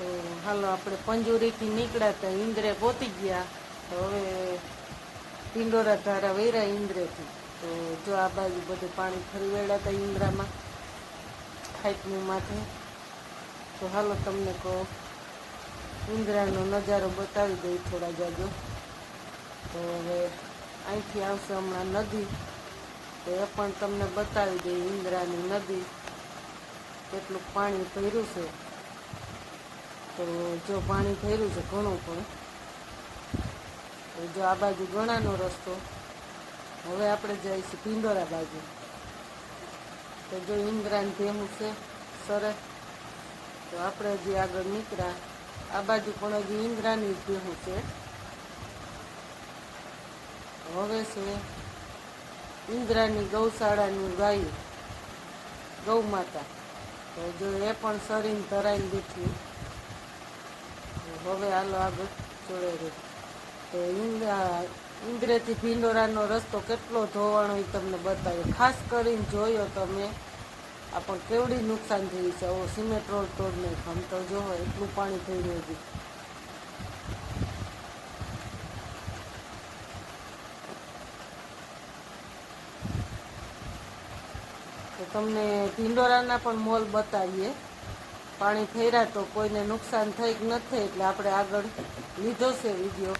તો હાલો આપણે પંજુરીથી નીકળ્યા હતા ઇન્દ્રે પહોંચી ગયા. તો હવે પિંડોરા ધારા વૈરા ઇન્દ્રેથી. તો જો આ બાજુ બધું પાણી ફરી વળ્યા હતા ઇન્દ્રામાં ખાઈટનું માથે. તો હાલો તમને કહો, ઇન્દ્રાનો નજારો બતાવી દઈ થોડા જાજો. તો હવે અહીંથી આવશે હમણાં નદી. તો એ પણ તમને બતાવી દઈ ઇન્દ્રાની નદી. કેટલું પાણી ભર્યું છે. તો જો પાણી ભર્યું છે ઘણું પણ. તો જો આ બાજુ ગણાનો રસ્તો. હવે આપણે જઈએ છીએ પિંડોરા બાજુ. તો જો ઇન્દ્રાન ભેમું છે સરસ તો આપણે હજી આગળ નીકળ્યા. આ બાજુ પણ હજી ઇન્દ્રાની જ ભેહું છે. હવે છે ઇન્દ્રાની ગૌશાળાની ગાયું, ગૌ માતા. તો જો એ પણ શરીને ધરાઈને બેઠી. હવે હાલો આગળ જોડે તો ઇન્દ્રા ઇન્દ્રેથી ભીંડોરાનો રસ્તો કેટલો ધોવાણો એ તમને બતાવ્યો ખાસ કરીને જોયો તમે આ પણ કેવડી નુકસાન થયું છે. ઓ સિમેન્ટ રોડ તોડ નહીં આમ તો જો એટલું પાણી થઈ ગયું હતું તો તમને ભીંડોરાના પણ મોલ બતાવીએ. પાણી ફેર્યા તો કોઈને નુકસાન થઈ કે નથી એટલે આપણે આગળ લીધો છે વીડિયો.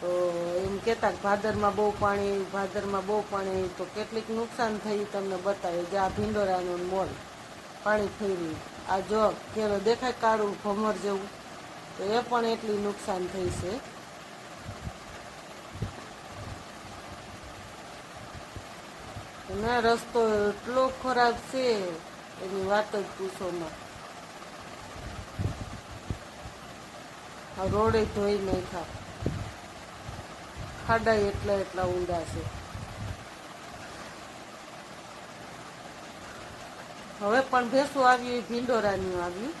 તો એમ કહેતા ભાદરમાં બહુ પાણી, ભાદરમાં બહુ પાણી, તો કેટલીક નુકસાન થઈ તમને બતાવે જે આ ભીંડોરાનું મોલ પાણી ફેર્યું. આ જો ઘેરો દેખાય કાળું ભમર જેવું, તો એ પણ એટલી નુકસાન થઈ છે. ના, રસ્તો એટલો ખરાબ છે, એની વાત જ પૂછોમાં રોડે ધોઈ નાખ્યા. ખાડા એટલા એટલા ઊંડા છે. હવે પણ ભેંસું આવ્યું એ ભીંડોરાનું આવ્યું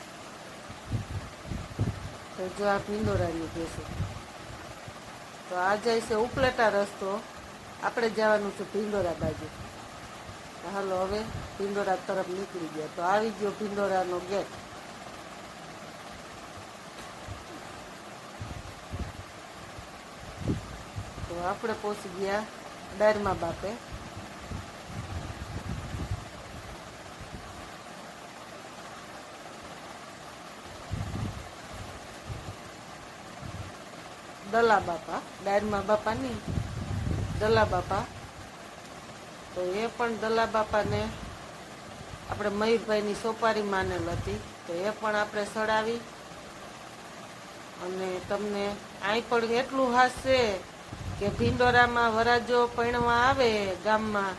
તો જો આ ભીંડોરાની ભેંસું. તો આ જાય છે ઉપલેટા રસ્તો, આપણે જવાનું છે ભીંડોરા બાજુ. હાલો હવે ભીંડોરા તરફ નીકળી ગયા. તો આવી ગયો ભીંડોરાનો ગેટ. તો આપણે પહોંચી ગયા ડાયરમાં બાપે. દલા બાપા, ડાયરમાં બાપા નહીં, દલા બાપા. તો એ પણ દલા બાપાને આપણે મયુરભાઈની સોપારી માનેલ હતી, તો એ પણ આપણે સડાવી. અને તમને અહીં પણ એટલું હાશે કે ભીંડોરામાં વરાજો પૈણવા આવે, ગામમાં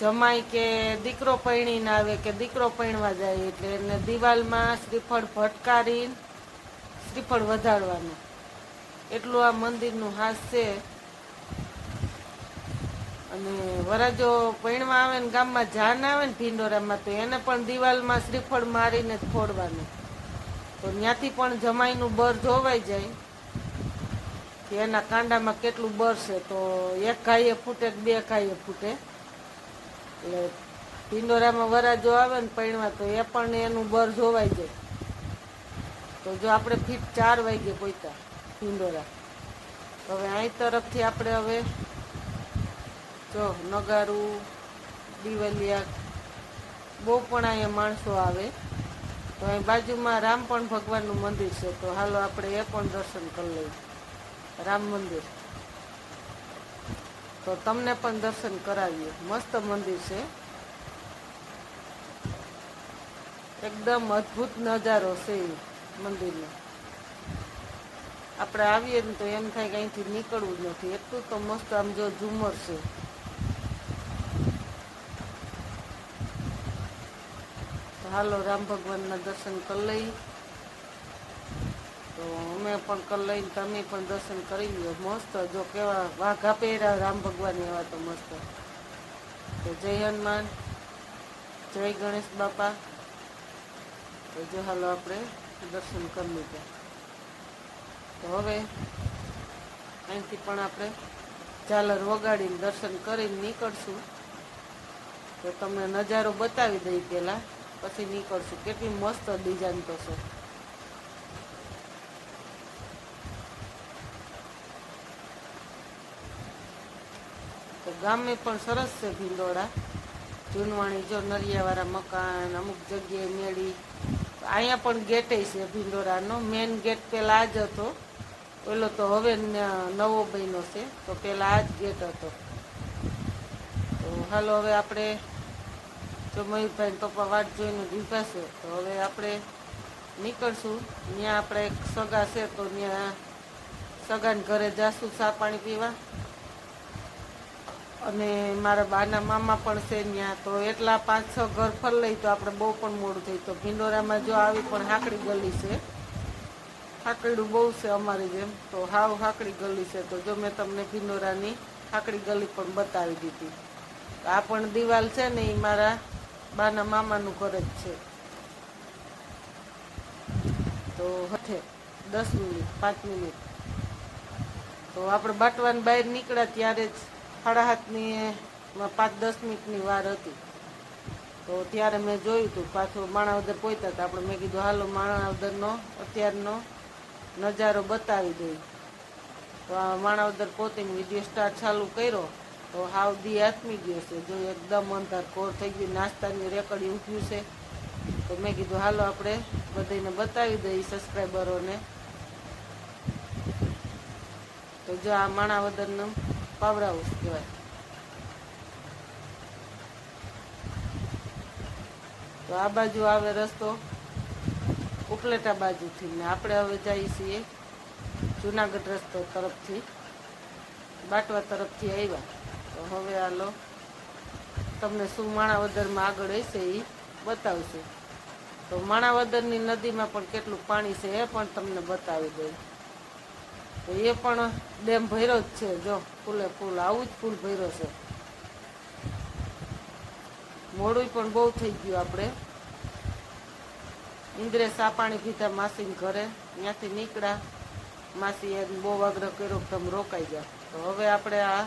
જમાઈ કે દીકરો પૈણીને આવે કે દીકરો પૈણવા જાય, એટલે એને દિવાલમાં શ્રીફળ ભટકારી શ્રીફળ વધારવાનું. એટલું આ મંદિરનું હાસ છે. અને વરાજો પૈણવા આવે ને ગામમાં જાન આવે ને ભીંડોરામાં, તો એને પણ દિવાલમાં શ્રીફળ મારીને જ ફોડવાનું. તો ત્યાંથી પણ જમાઈનું બર જોવાઈ જાય. કે એના કાંડામાં કેટલું બર છે તો એક ખાઈએ ફૂટે બે ખાઈએ ફૂટે. એટલે ભીંડોરામાં વરાજો આવે ને પૈણવા, તો એ પણ એનું બર જોવાઈ જાય. તો જો આપણે ફીટ ચાર વાગે પોતા પિંડોરા. હવે અહીં તરફથી આપણે હવે જો નગારું, દિવલિયા, બહુ પણ અહીંયા માણસો આવે. તો અહીં બાજુમાં રામ પણ ભગવાનનું મંદિર છે, તો હાલો આપણે એ પણ દર્શન કરી લઈએ. રામ મંદિર. તો તમને પણ દર્શન કરાવીએ. મસ્ત મંદિર છે. એકદમ અદ્ભુત નજારો છે મંદિરનો. આપણે આવીએ ને તો એમ થાય કે અહીંથી નીકળવું જ નથી. એટલું તો મસ્ત આમ જો ઝુમર છે. હાલો રામ ભગવાનના દર્શન કરી લઈ તો અમે પણ કલ લઈને તમે પણ દર્શન કરી લ્યો. મસ્ત જો કેવા વાઘા પહેર્યા રામ ભગવાન એવા તો મસ્ત. તો જય હનુમાન, જય ગણેશ બાપા. તો જો હાલો આપણે દર્શન કરી લીધા. તો હવે અહીંથી પણ આપણે ઝાલર વગાડીને દર્શન કરીને નીકળશું. તો તમને નજારો બતાવી દઈ પહેલાં, પછી નીકળશું. કેટલી મસ્ત ડિઝાઇન તો છે. ગામે પણ સરસ છે ભીંડોળા. જૂનવાણી જો નરિયાવાળા મકાન, અમુક જગ્યાએ મેળી. અહીંયા પણ ગેટે છે ભીંડોરાનો મેઇન ગેટ પહેલાં આ જ હતો. પેલો તો હવે નવો બન્યો છે. તો પહેલાં આ જ ગેટ હતો. તો હાલો હવે આપણે, જો મયુરભાઈ પપ્પા વાટ જોઈને ઊભા છે. તો હવે આપણે નીકળશું. ત્યાં આપણે એક સગા છે તો ત્યાં સગાને ઘરે જાશું, ચા પાણી પીવા. અને મારા બાના મામા પણ છે ત્યાં. તો એટલા પાંચ છ ઘર ફર લઈ તો આપણે બહુ પણ મોડું થઈ તો ભિંડોરામાં જો આવી પણ હાકડી ગલી છે. હાકડું બહુ છે અમારી જેમ. તો હાવ હાકડી ગલી છે. તો જો મેં તમને ભિંડોરાની હાકડી ગલી પણ બતાવી દીધી. આ પણ દિવાલ છે ને એ મારા બાના મામાનું ઘર જ છે. તો હથે દસ મિનિટ, પાંચ મિનિટ. તો આપણે બાટવાની બહાર નીકળ્યા ત્યારે જ સાડા પાંચ દસ મિનિટની વાર હતી. તો ત્યારે મેં જોયું હતું પાછું માણાવદર પહોંચ્યા હતા આપણે મેં કીધું, હાલો, માણાવદરનો, અત્યારનો નજારો બતાવી દઈ તો આ માણાવદર પોતે વીડિયો સ્ટાર્ટ ચાલુ કર્યો. તો હાવ દી આત્મી ગયો છે. જો એકદમ અંધાર કોર થઈ ગયું, નાસ્તાની રેકડી ઉઠ્યું છે. તો મેં કીધું, હાલો, આપણે બધાને બતાવી દઈએ સબસ્ક્રાઈબરોને તો જો આ માણાવદરનું પાવર હાઉસ કહેવાય તો આ બાજુ આવે રસ્તો. ઉપલેટા બાજુથી ને આપણે હવે જઈએ છીએ જુનાગઢ રસ્તો તરફથી. બાટવા તરફથી આવ્યા. તો હવે હાલો, તમને શું માણાવદરમાં આગળ હશે એ બતાવશું. તો માણાવદરની નદીમાં પણ કેટલું પાણી છે એ પણ તમને બતાવી દઉં. તો એ પણ ડેમ ભર્યો જ છે, જો, ફૂલે ફૂલ, આવું જ ફૂલ ભર્યો છે. મોડું પણ બહુ થઈ ગયું આપણે. ઇન્દ્રે સા પાણી પીધા માસીને ઘરે, ત્યાંથી નીકળ્યા. માસી એ બહુ આગ્રહ કર્યો કે તમે રોકાઈ ગયા તો હવે આપણે આ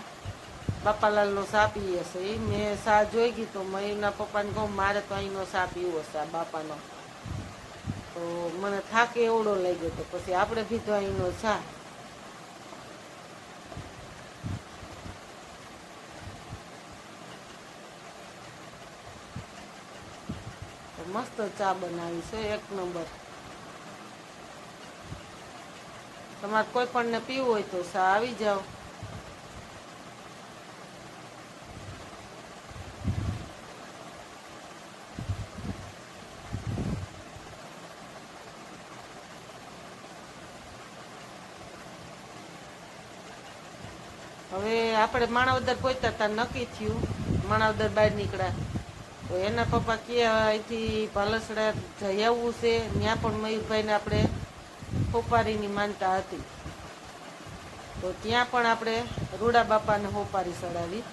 બાપાલાલનો સા પીએ છીએ મેં સા જોઈ ગઈ તો મયુરના પપ્પાને કહું, મારે તો અહીંનો સા પીવો છે, આ બાપાનો. તો મને થાક એવડો લઈ ગયો તો પછી આપણે પીધો અહીંનો ચા મસ્ત ચા બનાવી છે, એક નંબર. તમારે કોઈ પણને પીવું હોય તો ચા આવી જાઓ. હવે આપણે માણાવદર પહોંચતા હતા નક્કી થયું. માણાવદર બહાર નીકળ્યા. તો એના પપ્પા કે અહીંથી પાલસડા જઈ આવવું છે. ત્યાં પણ મયુરભાઈને આપણે હોપારીની માનતા હતી. તો ત્યાં પણ આપણે રૂડા બાપાને હોપારી ચડાવી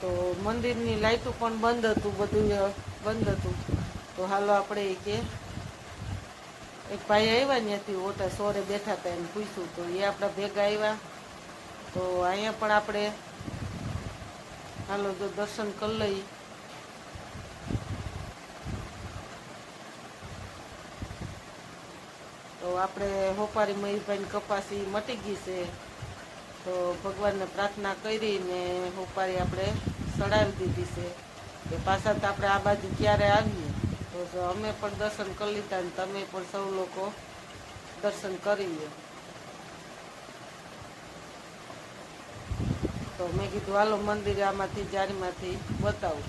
તો મંદિરની લાઈટો પણ બંધ હતું, બધું બંધ હતું. તો હાલો આપણે કે, એક ભાઈ આવ્યા ત્યાંથી ઓટા સોરે બેઠા હતા એમ પૂછ્યું, તો એ આપણા ભેગા આવ્યા. તો અહીંયા પણ આપણે હાલો જો દર્શન કરી લઈ તો આપણે હોપારી મયુરભાઈની કપાસી મટી ગઈ છે. તો ભગવાનને પ્રાર્થના કરીને હોપારી આપણે ચડાવી દીધી છે. કે પાછા તો આપણે આ બાજુ ક્યારે આવીએ? તો અમે પણ દર્શન કરી લીધા ને તમે પણ સૌ લોકો દર્શન કરી તો મેં કીધું, હાલો, મંદિર આમાંથી જારીમાંથી બતાવું.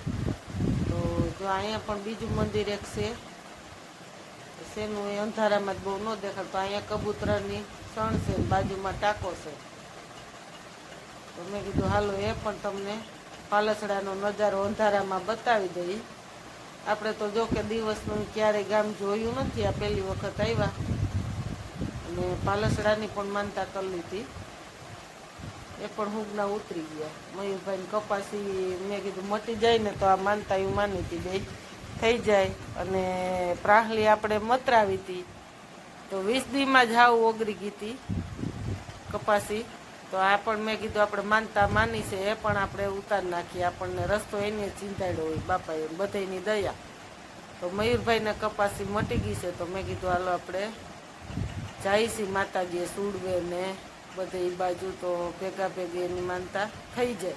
તો જો અહીંયા પણ બીજું મંદિર એક છે, શેનું એ અંધારામાં જ બહુ ન દેખાય, તો અહીંયા કબૂતરની સણ છે બાજુમાં ટાંકો છે. તો મેં કીધું, હાલો, એ પણ તમને પાલસડાનો નજારો અંધારામાં બતાવી દઈ. આપણે તો જો કે દિવસનું ક્યારેય ગામ જોયું નથી, આ પહેલી વખત આવ્યા. અને પાલસડાની પણ માનતા કરી લીધી. એ પણ હુગના ઉતરી ગયા. મયુરભાઈ કપાસી, મેં કીધું મટી જાય ને તો આ માનતા એવું માની હતી બે થઈ જાય. અને પ્રાહલી આપણે મતરાવી હતી તો વીસ દીમાં જ હાવ ઓગરી ગઈ હતી કપાસી. તો આ પણ મેં કીધું આપણે માનતા માની છે, એ પણ આપણે ઉતાર નાખીએ. આપણને રસ્તો એને ચિંતાડ્યો હોય, બાપાએ બધાની દયા. તો મયુરભાઈને કપાસી મટી ગઈ છે, તો મેં કીધું હાલો આપણે જઈશી માતાજીએ સુડવે ને બધે બાજુ તો ભેગા ભેગી એની માનતા થઈ જાય.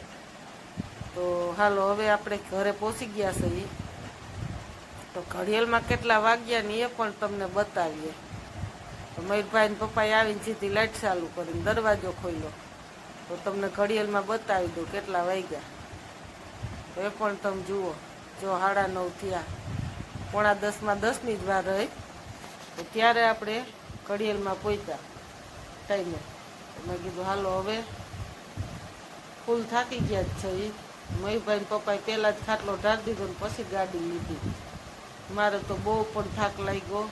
તો હાલો, હવે આપણે ઘરે પહોંચી ગયા છીએ તો ઘડિયાળમાં કેટલા વાગ્યા ને એ પણ તમને બતાવીએ. તો મયુરભાઈ ને પપ્પાએ આવીને સીધી લાઇટ ચાલુ કરીને દરવાજો ખોલ્યો. તો તમને ઘડિયાળમાં બતાવી દઉં કેટલા વાગ્યા. તો એ પણ તમે જુઓ, જો સાડા નવ થયા. પોણા દસમાં દસની જ વાર રહી. ત્યારે આપણે ઘડિયાળમાં પહોંચ્યા. ટાઈમે. મેં કીધું, હાલો હવે. ફૂલ થાકી ગયા જ છે એ મયુભાઈ ને પપ્પાએ પહેલાં જ ખાટલો ઢાળ દીધો ને પછી ગાડી લીધી. મારે તો બહુ પણ થાક લાગ્યો.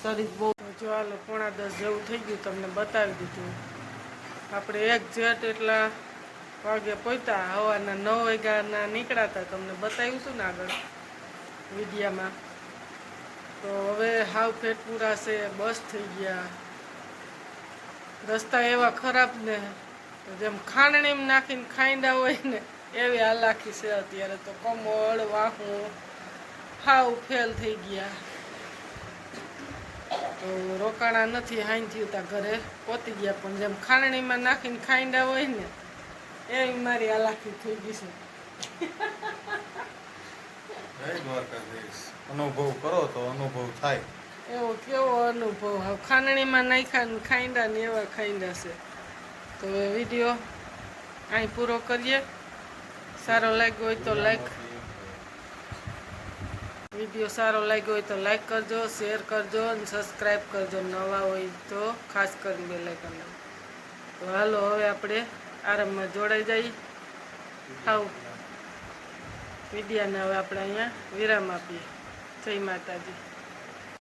શરીર બહુ જો હાલો, પોણા દસ જેવું થઈ ગયું તમને બતાવી દીધું. આપણે એક જેટ એટલા વાગે પહોંચ્યા હવાના નવ વાગ્યાના નીકળ્યા હતા તમને બતાવ્યું છું ને આગળ વિડીયામાં. તો હવે હાવ ફેટ પૂરા છે, બસ થઈ ગયા. રસ્તા એવા ખરાબ ને જેમ ખાંડણીમાં નાખીને ખાંડા હોય ને, એવી હાલાકી છે અત્યારે તો. કમળ, વાહું, હાવ ફેલ થઈ ગયા. તો રોકાણા નથી, હાઈ થયું તા ઘરે. પહોંચી ગયા પણ જેમ ખાંડણીમાં નાખીને ખાંડા હોય ને, એવી મારી હાલાકી થઈ ગઈ છે. અનુભવ કરો તો અનુભવ થાય. એવો કેવો અનુભવ. હવે ખાંડણીમાં નાખ્યા ખાંડા ને એવા ખાંડા છે. તો હવે વીડિયો અહીં પૂરો કરીએ. સારો લાગ્યો હોય તો લાઈક વીડિયો સારો લાગ્યો હોય તો લાઈક કરજો શેર કરજો અને સબસ્ક્રાઈબ કરજો. નવા હોય તો ખાસ કરીને બે લાઈક તો હાલો હવે આપણે આરામમાં જોડાઈ જઈએ. આવ વિડીયાને હવે આપણે અહીંયા વિરામ આપીએ. જય માતાજી.